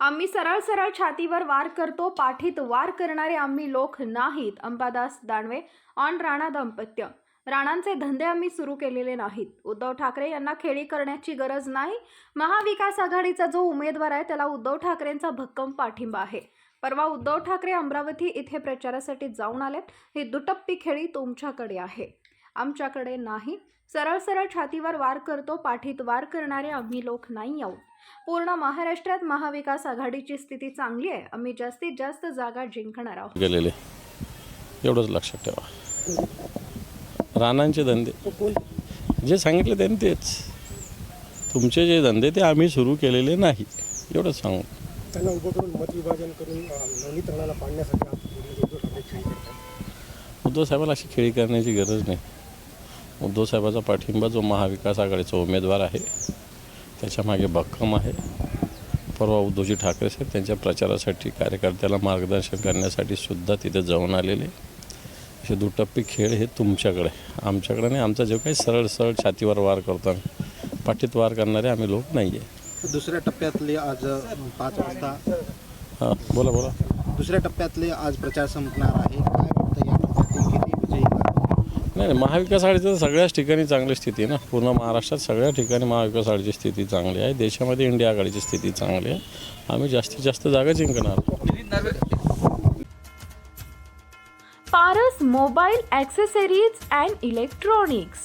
आम्ही सरळ सरळ छातीवर वार करतो पाठीत वार करणारे आम्ही लोक नाहीत अंबादास दानवे ऑन राणा दाम्पत्य. राणांचे धंदे आम्ही सुरू केलेले नाहीत. उद्धव ठाकरे यांना खेळी करण्याची गरज नाही. महाविकास आघाडीचा जो उमेदवार आहे त्याला उद्धव ठाकरेंचा भक्कम पाठिंबा आहे. परवा उद्धव ठाकरे अमरावती इथे प्रचारासाठी जाऊन आलेत. ही दुटप्पी खेळी तुमच्याकडे आहे. आमच्याकडे नाही. सरळ सरळ छातीवर वार करतो पाठीत वार करणारे आम्ही लोक नाही आहोत. पूर्ण महाराष्ट्रात महाविकास आघाडीची स्थिती चांगली आहे. आम्ही जास्तीत जास्त जागा जिंकणार आहोत. गेलेले. एवढंच लक्षात ठेवा. रानांचे धंदे. जे सांगितले त्यांनी तेच. तुमचे जे धंदे ते आम्ही सुरू केलेले नाही. एवढंच सांगू. त्यांना उभं करून पाडण्यासाठी उद्धव साहेबाला अशी खेळी करण्याची गरज नाही. उद्धव साहेबाचा पाठिंबा जो महाविकास आघाडीचा उमेदवार आहे त्याच्यामागे भक्कम आहे. परवा उद्धवजी ठाकरे साहेब त्यांच्या प्रचारासाठी कार्यकर्त्याला मार्गदर्शन करण्यासाठी सुद्धा तिथे जाऊन आलेले. असे दुटप्पी खेळ हे तुमच्याकडे. आमच्याकडे नाही आमचा जो काही सरळ सरळ छातीवर वार करतो पाठीत वार करणारे आम्ही लोक नाही आहे दुसऱ्या टप्प्यातले आज पाच वाजता हां बोला बोला. दुसऱ्या टप्प्यातले आज प्रचार संपणार आहे. नाही नाही महाविकास आघाडीचं सगळ्याच ठिकाणी चांगली स्थिती आहे ना. पूर्ण महाराष्ट्रात सगळ्या ठिकाणी महाविकास आघाडीची स्थिती चांगली आहे. देशामध्ये इंडिया आघाडीची स्थिती चांगली आहे. आम्ही जास्तीत जास्त जागा जिंकणार. Paras mobile accessories and electronics.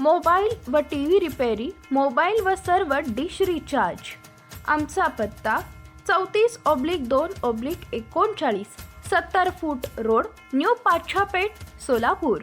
Mobile व टी व्ही रिपेरी मोबाईल व सर्व डिश रिचार्ज. आमचा पत्ता चौतीस ऑब्लिक दोन ऑब्लिक एकोणचाळीस सत्तर foot road new Pachhapeth Solapur.